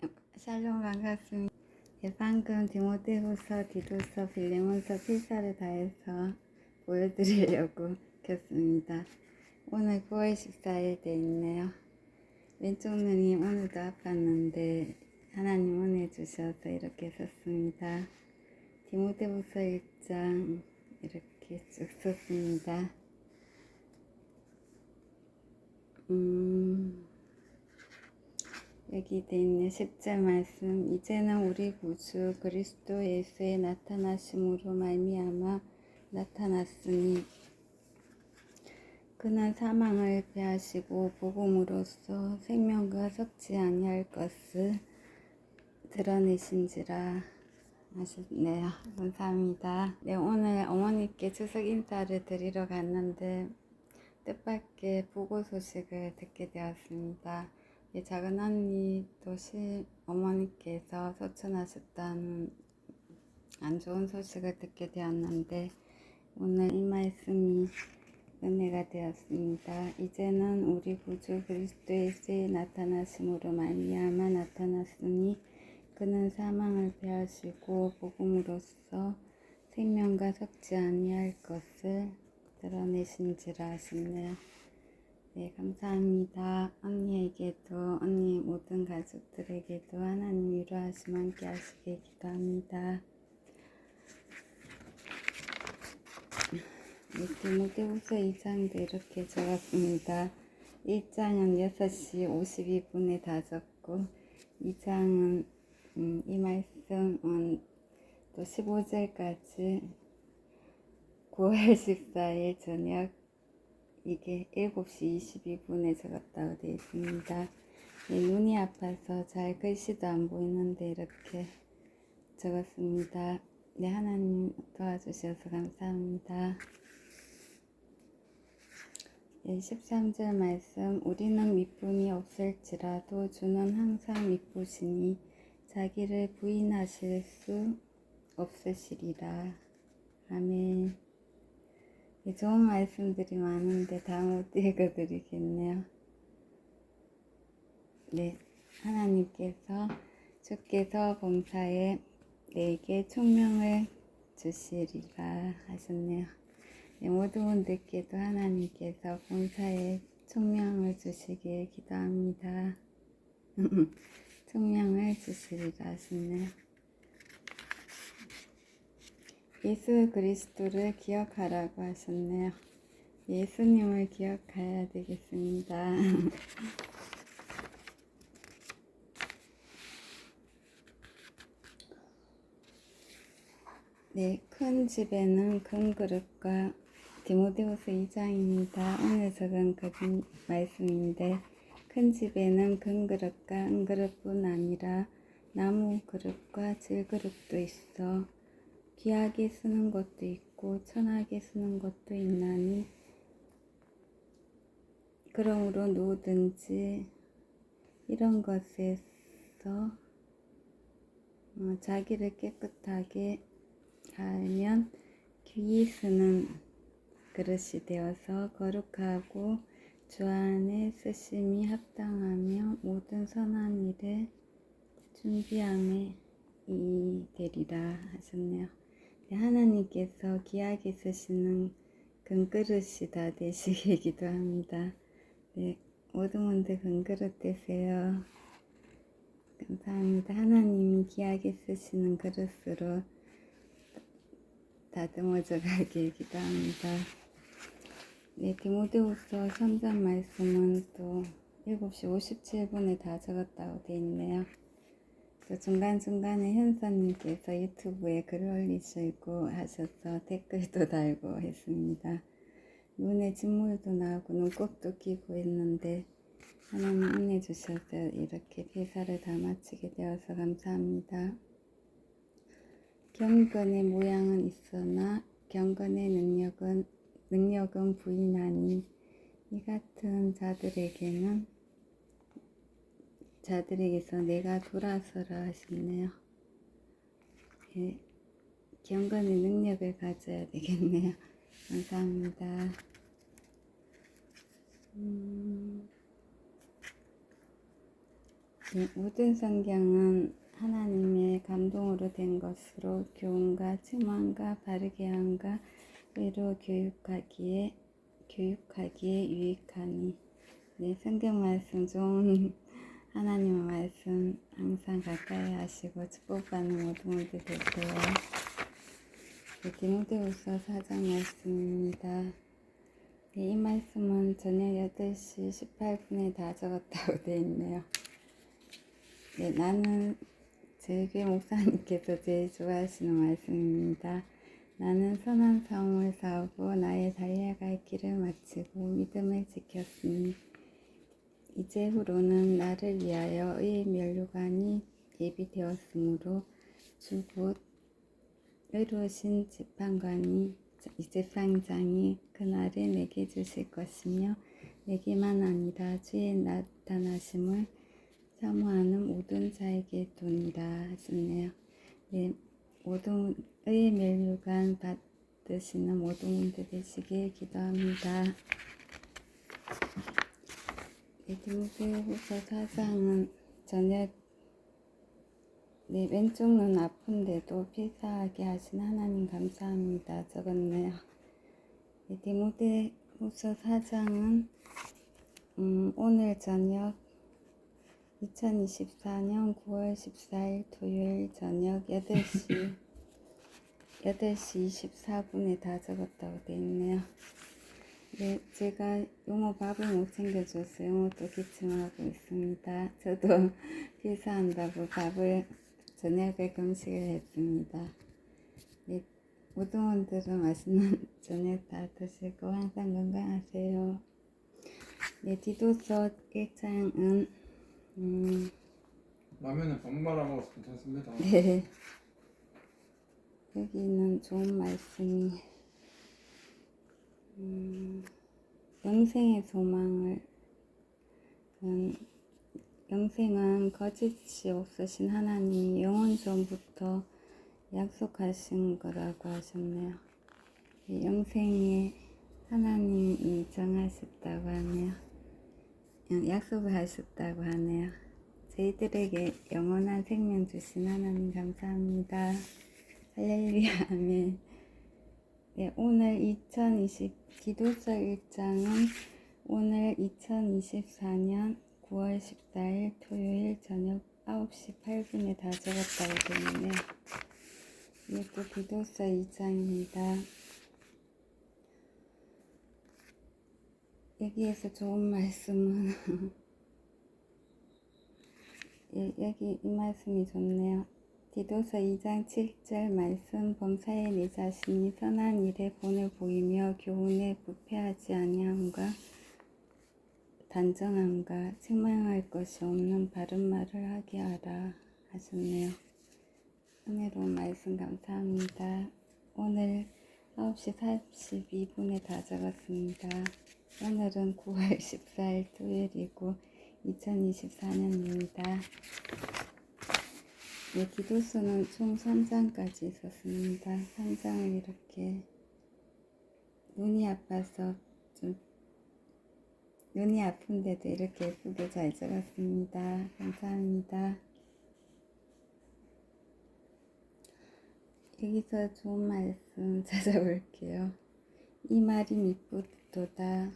방- 샬롬 반갑습니다. 네, 방금 디모데후서, 디도서, 빌레몬서 필사를 다해서 보여드리려고 켰습니다. 오늘 9월 14일 돼 있네요. 왼쪽 눈이 오늘도 아팠는데 하나님 은혜 주셔서 이렇게 썼습니다. 디모데후서 1장 이렇게 쭉 썼습니다. 음, 여기 돼 있는 10절 말씀 이제는 우리 구주 그리스도 예수의 나타나심으로 말미암아 나타났으니 그는 사망을 패하시고 복음으로써 생명과 섞지 아니할 것을 드러내신지라 하셨네요. 감사합니다. 네, 오늘 어머니께 추석 인사를 드리러 갔는데 뜻밖의 부고 소식을 듣게 되었습니다. 이 작은 언니 도 시 어머니께서 소천하셨다는 안 좋은 소식을 듣게 되었는데 오늘 이 말씀이 은혜가 되었습니다. 이제는 우리 구주 그리스도 예수의 나타나심으로 말미암아 나타났으니 그는 사망을 패하시고 복음으로써 생명과 섞지 아니할 것을 드러내신지라 하시네요. 네, 감사합니다. 언니에게도, 언니 모든 가족들에게도 하나님 위로하심 함께 하시길 기도합니다. 네, 디모데후서 2장도 이렇게 적었습니다. 1장은 6시 52분에 다 적고 2장은 음, 이 말씀은 또 15절까지 9월 14일 저녁 이게 7시 22분에 적었다고 되어 있습니다. 네, 눈이 아파서 잘 글씨도 안 보이는데 이렇게 적었습니다. 네, 하나님 도와주셔서 감사합니다. 네, 13절 말씀 우리는 미쁨이 없을지라도 주는 항상 미쁘시니 자기를 부인하실 수 없으시리라. 아멘. 네, 좋은 말씀들이 많은데 다 못 읽어드리겠네요. 네, 하나님께서 주께서 범사에 내게 총명을 주시리라 하셨네요. 네, 모든 분들께도 하나님께서 범사에 총명을 주시길 기도합니다. 총명을 주시리라 하셨네요. 예수 그리스도를 기억하라고 하셨네요. 예수님을 기억해야 되겠습니다. 네, 큰 집에는 큰 그릇과 디모데후서 2장입니다. 오늘 적은 그 말씀인데 큰 집에는 큰 그릇과 은 그릇뿐 아니라 나무 그릇과 질 그릇도 있어 귀하게 쓰는 것도 있고 천하게 쓰는 것도 있나니 그러므로 누구든지 이런 것에서 어, 자기를 깨끗하게 하면 귀히 쓰는 그릇이 되어서 거룩하고 주 안에 쓰심이 합당하며 모든 선한 일에 준비함에 이 되리라 하셨네요. 네, 하나님께서 귀하게 쓰시는 금그릇이 다 되시길 기도합니다. 네, 모든 분들 금그릇 되세요. 감사합니다. 하나님이 귀하게 쓰시는 그릇으로 다듬어져 가길 기도합니다. 네, 디모데후서 3장 말씀은 또 7시 57분에 다 적었다고 되어 있네요. 또 중간중간에 현사님께서 유튜브에 글 올리시고 하셔서 댓글도 달고 했습니다. 눈에 진물도 나고 눈곱도 끼고 했는데 하나님 은혜 주셔서 이렇게 회사를 다 마치게 되어서 감사합니다. 경건의 모양은 있으나 경건의 능력은 능력은 부인하니 이 같은 자들에게는 자들에게서 내가 돌아서라 하시네요. 예, 경건의 능력을 가져야 되겠네요. 감사합니다. 음, 네, 모든 성경은 하나님의 감동으로 된 것으로 교훈과 증언과 바르게 함과 의로 교육하기에 교육하기에 유익하니 네, 성경 말씀 좋은 하나님의 말씀 항상 가까이 하시고 축복받는 모든 분들 되세요. 네, 디모데후서 4장 말씀입니다. 네, 이 말씀은 저녁 8시 18분에 다 적었다고 되어 있네요. 네, 나는 제게 목사님께서 제일 좋아하시는 말씀입니다. 나는 선한 싸움을 싸우고 나의 달려갈 길을 마치고 믿음을 지켰으니 이제 후로는 나를 위하여 의 면류관이 예비되었으므로 주곧 의로우신 재판관이 재판장이 그날을 내게 주실 것이며 내게만 아니라 주의 나타나심을 사모하는 모든 자에게 도니라 하셨네요. 네, 모든 의 멸류관 받으시는 모든 분들 되시길 기도합니다. 네, 디모데후서 4장은 저녁 네, 왼쪽 눈 아픈데도 필사하게 하신 하나님 감사합니다. 적었네요. 네, 디모데 후서 4장은 음, 오늘 저녁 2024년 9월 14일 토요일 저녁 8시 8시 24분에 다 적었다고 되어 있네요. 네, 제가 용어 밥을 못 챙겨줘서 용어도 기침하고 있습니다. 저도 필사한다고 밥을 저녁에 금식을 했습니다. 네, 분들은 맛있는 저녁 다 드시고 항상 건강하세요. 네, 디도서 1장은 음, 라면은 밥 말아 먹어서 괜찮습니다. 네. 여기는 좋은 말씀이 음, 영생의 소망을 음, 영생은 거짓이 없으신 하나님이 영원 전부터 약속하신 거라고 하셨네요. 이 영생에 하나님이 정하셨다고 하네요. 음, 약속을 하셨다고 하네요. 저희들에게 영원한 생명 주신 하나님 감사합니다. 할렐루야 아멘. 네, 오늘 2020 기도서 1장은 오늘 2024년 9월 14일 토요일 저녁 9시 8분에 다 적었다고 되네요. 이것도 기도서 2장입니다. 여기에서 좋은 말씀은 예, 여기 이 말씀이 좋네요. 디도서 2장 7절 말씀 범사에 내 자신이 선한 일에 본을 보이며 교훈에 부패하지 아니함과 단정함과 책망할 것이 없는 바른 말을 하게 하라 하셨네요. 은혜로운 말씀 감사합니다. 오늘 9시 42분에 다 적었습니다. 오늘은 9월 14일 토요일이고 2024년입니다. 네, 기도서는 총 3장까지 있었습니다. 3장을 이렇게 눈이 아파서 좀 눈이 아픈데도 이렇게 예쁘게 잘 적었습니다. 감사합니다. 여기서 좋은 말씀 찾아볼게요. 이 말이 미쁘도다.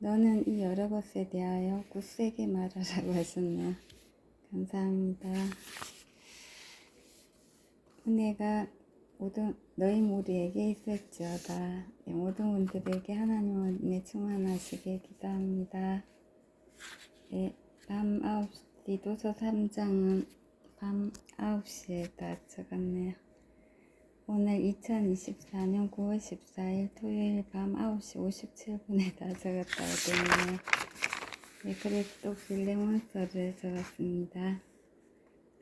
너는 이 여러 것에 대하여 굳세게 말하라고 하셨네요. 감사합니다. 은혜가 모든 너희 모두에게 있을지어다. 네, 모든 분들에게 하나님의 은혜 충만하시길 기도합니다. 네, 밤 9시, 디도서 3장은 밤 9시에 다 적었네요. 오늘 2024년 9월 14일 토요일 밤 9시 57분에 다 적었다고 되네요. 네, 그래서 또 빌레몬서를 적었습니다.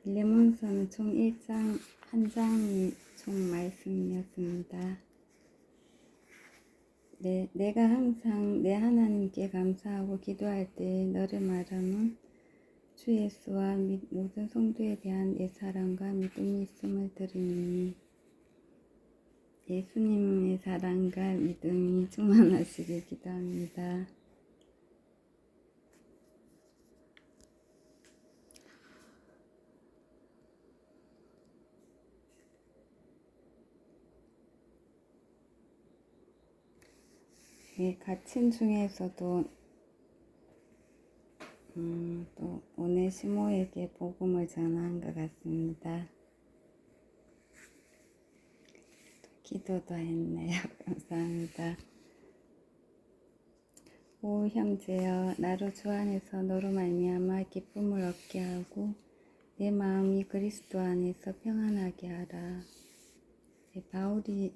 빌레몬서는 총 1장, 한 장이 총 말씀이었습니다. 네, 내가 항상 내 하나님께 감사하고 기도할 때 너를 말하면 주 예수와 및 모든 성도에 대한 내 사랑과 믿음이 있음을 들으니 예수님의 사랑과 믿음이 충만하시길 기도합니다. 이 가친 중에서도 음, 또 오네시모에게 복음을 전한 것 같습니다. 또 기도도 했네요. 감사합니다. 오 형제여 나로 주 안에서 너로 말미암아 기쁨을 얻게 하고 내 마음이 그리스도 안에서 평안하게 하라. 네, 바울이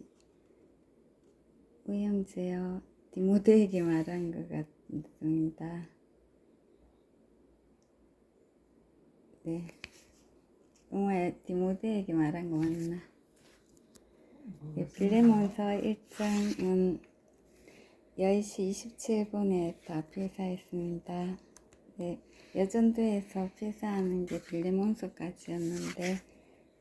오 형제여 디모데에게 말한 것 같습니다. 네, 정말 디모데에게 말한 거 맞나? 네, 빌레몬서 1장은 10시 27분에 다 필사했습니다. 네, 여전도에서 필사하는 게 빌레몬서까지였는데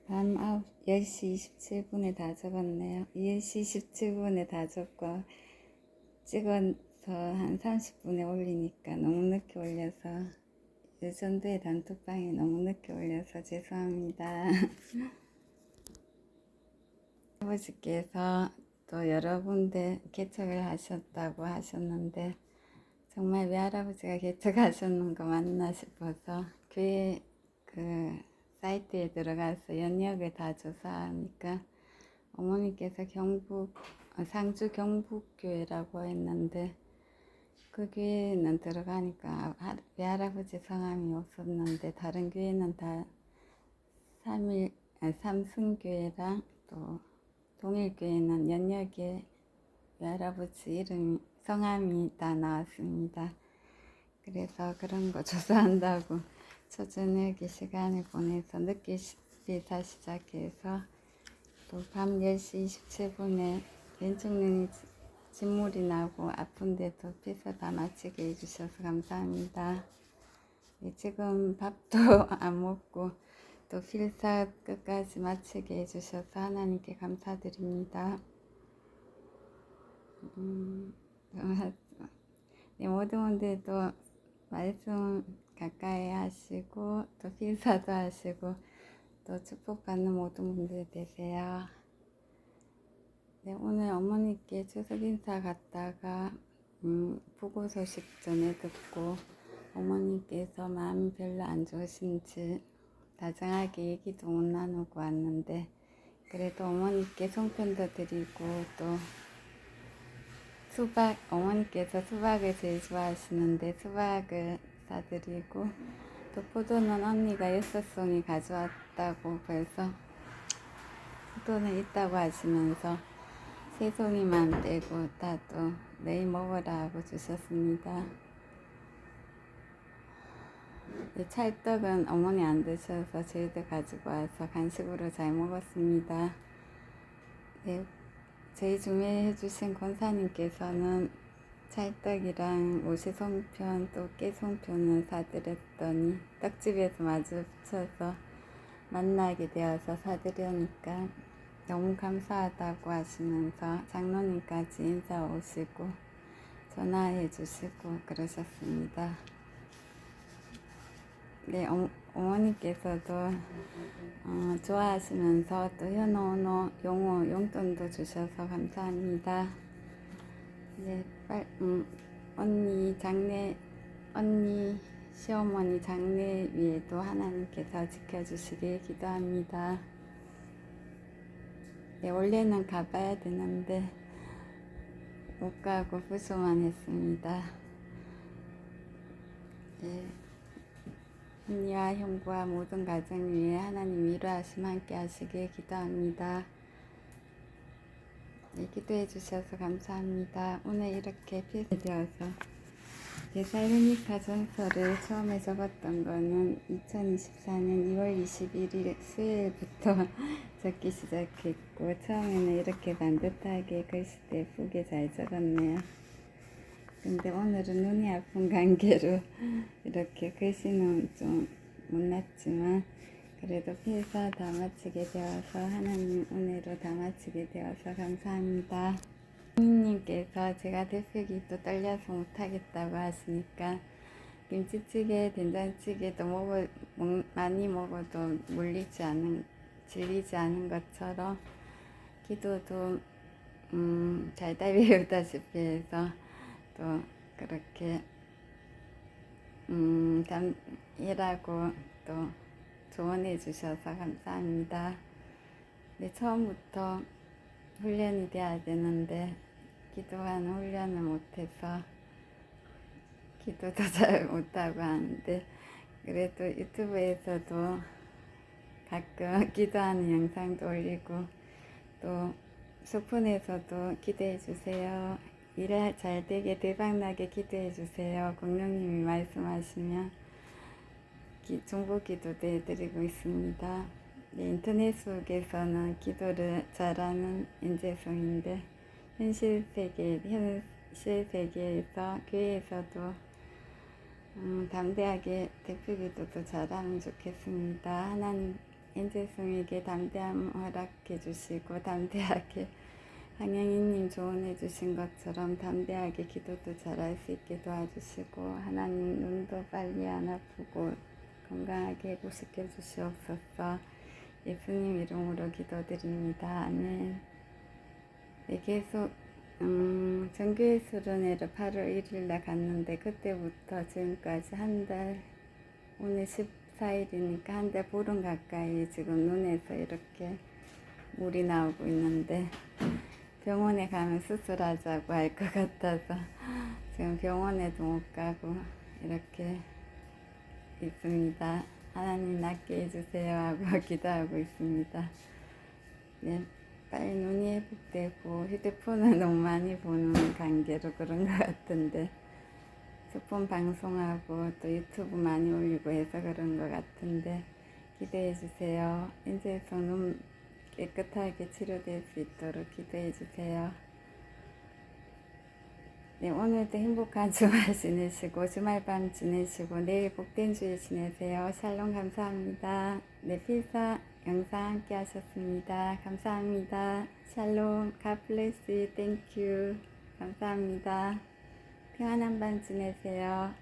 밤 9, 10시 27분에 다 적었네요. 10시 27분에 다 적고 찍어서 한 30분에 올리니까 너무 늦게 올려서 여전도의 단톡방에 너무 늦게 올려서 죄송합니다. 아버지께서 또 여러 군데 개척을 하셨다고 하셨는데 정말 외할아버지가 개척하셨는 거 맞나 싶어서 교회 그 사이트에 들어가서 연역을 다 조사하니까 어머니께서 경북 어, 상주 경북교회라고 했는데 그 교회는 들어가니까 하- 외할아버지 성함이 없었는데 다른 교회는 다 삼일 아, 삼승교회랑 또 동일교회는 연역에 외할아버지 이름 성함이 다 나왔습니다. 그래서 그런 거 조사한다고 초저녁에 시간을 보내서 늦게 시- 비사 시작해서 또 밤 10시 27분에 왼쪽 눈이 지- 진물이 나고 아픈데도 피서 다 마치게 해주셔서 감사합니다. 네, 지금 밥도 안 먹고 또 필사 끝까지 마치게 해주셔서 하나님께 감사드립니다. 음, 네, 모든 분들도 말씀 가까이 하시고 또 필사도 하시고 또 축복받는 모든 분들 되세요. 네, 오늘 어머니께 추석 인사 갔다가 음, 부고 소식 전해 듣고 어머니께서 마음이 별로 안 좋으신지 다정하게 얘기도 못 나누고 왔는데 그래도 어머니께 송편도 드리고 또 수박 어머니께서 수박을 제일 좋아하시는데 수박을 사드리고 또 포도는 언니가 여섯 송이 가져왔다고 벌써 포도는 있다고 하시면서 세 송이만 빼고 다 또 내일 먹으라 하고 주셨습니다. 이 찰떡은 어머니 안 드셔서 저희들 가지고 와서 간식으로 잘 먹었습니다. 네, 저희 준비해 주신 권사님께서는 찰떡이랑 오시송편 또 깨송편을 사드렸더니 떡집에서 마주쳐서 만나게 되어서 사드려니까 너무 감사하다고 하시면서 장로님까지 인사 오시고 전화해 주시고 그러셨습니다. 네, 어, 어머니께서도 어, 좋아하시면서 또 현호노 용호 용돈도 주셔서 감사합니다. 네, 빨, 음, 언니 장례 언니 시어머니 장례 위에도 하나님께서 지켜주시길 기도합니다. 네, 원래는 가봐야 되는데 못 가고 부수만 했습니다. 네. 언니와 형부와 모든 가정 위에 하나님 위로하심 함께 하시길 기도합니다. 네, 기도해 주셔서 감사합니다. 오늘 이렇게 필되어서 데살로니카 전서를 처음에 적었던 거는 2024년 2월 21일 수요일부터 적기 시작했고 처음에는 이렇게 반듯하게 글씨도 예쁘게 잘 적었네요. 근데 오늘은 눈이 아픈 관계로 이렇게 글씨는 좀 못났지만 그래도 필사 다 마치게 되어서 하나님 은혜로 다 마치게 되어서 감사합니다. 님께서 제가 대표기도 떨려서 못하겠다고 하시니까 김치찌개, 된장찌개도 먹어, 먹, 많이 먹어도 물리지 않은, 질리지 않은 것처럼 기도도 음, 잘다 외우다시피 해서 또 그렇게 음, 감, 일하고 또 조언해 주셔서 감사합니다. 네, 처음부터 훈련이 돼야 되는데 기도하는 훈련을 못해서 기도도 잘 못하고 하는데 그래도 유튜브에서도 가끔 기도하는 영상도 올리고 또 소폰에서도 기도해 주세요. 일잘 되게 대박나게 기도해 주세요. 공룡님이 말씀하시면 기, 중보 기도도 해드리고 있습니다. 네, 인터넷 속에서는 기도를 잘하는 인재성인데 현실 세계 현실 세계에서 교회에서도 음, 담대하게 대표 기도도 잘하면 좋겠습니다. 하나님 인재성에게 담대함 허락해 주시고 담대하게 강영희님 조언해 주신 것처럼 담대하게 기도도 잘할 수 있게 도와주시고 하나님 눈도 빨리 안 아프고 건강하게 회복시켜 주시옵소서 예수님 이름으로 기도드립니다. 아멘. 네, 계속 음, 정교회 수련회를 8월 1일 날 갔는데 그때부터 지금까지 한 달 오늘 14일이니까 한 달 보름 가까이 지금 눈에서 이렇게 물이 나오고 있는데 병원에 가면 수술하자고 할 것 같아서 지금 병원에도 못 가고 이렇게 있습니다. 하나님 낫게 해주세요 하고 기도하고 있습니다. 네, 빨리 눈이 회복되고 휴대폰을 너무 많이 보는 관계로 그런 것 같은데 스폰 방송하고 또 유튜브 많이 올리고 해서 그런 것 같은데 기대해 주세요. 이제 저는 깨끗하게 치료될 수 있도록 기도해 주세요. 네, 오늘도 행복한 주말 지내시고 주말 밤 지내시고 내일 복된 주일 지내세요. 샬롬 감사합니다. 네, 필사 영상 함께 하셨습니다. 감사합니다. 샬롬. Thank you. 감사합니다. 평안한 밤 지내세요.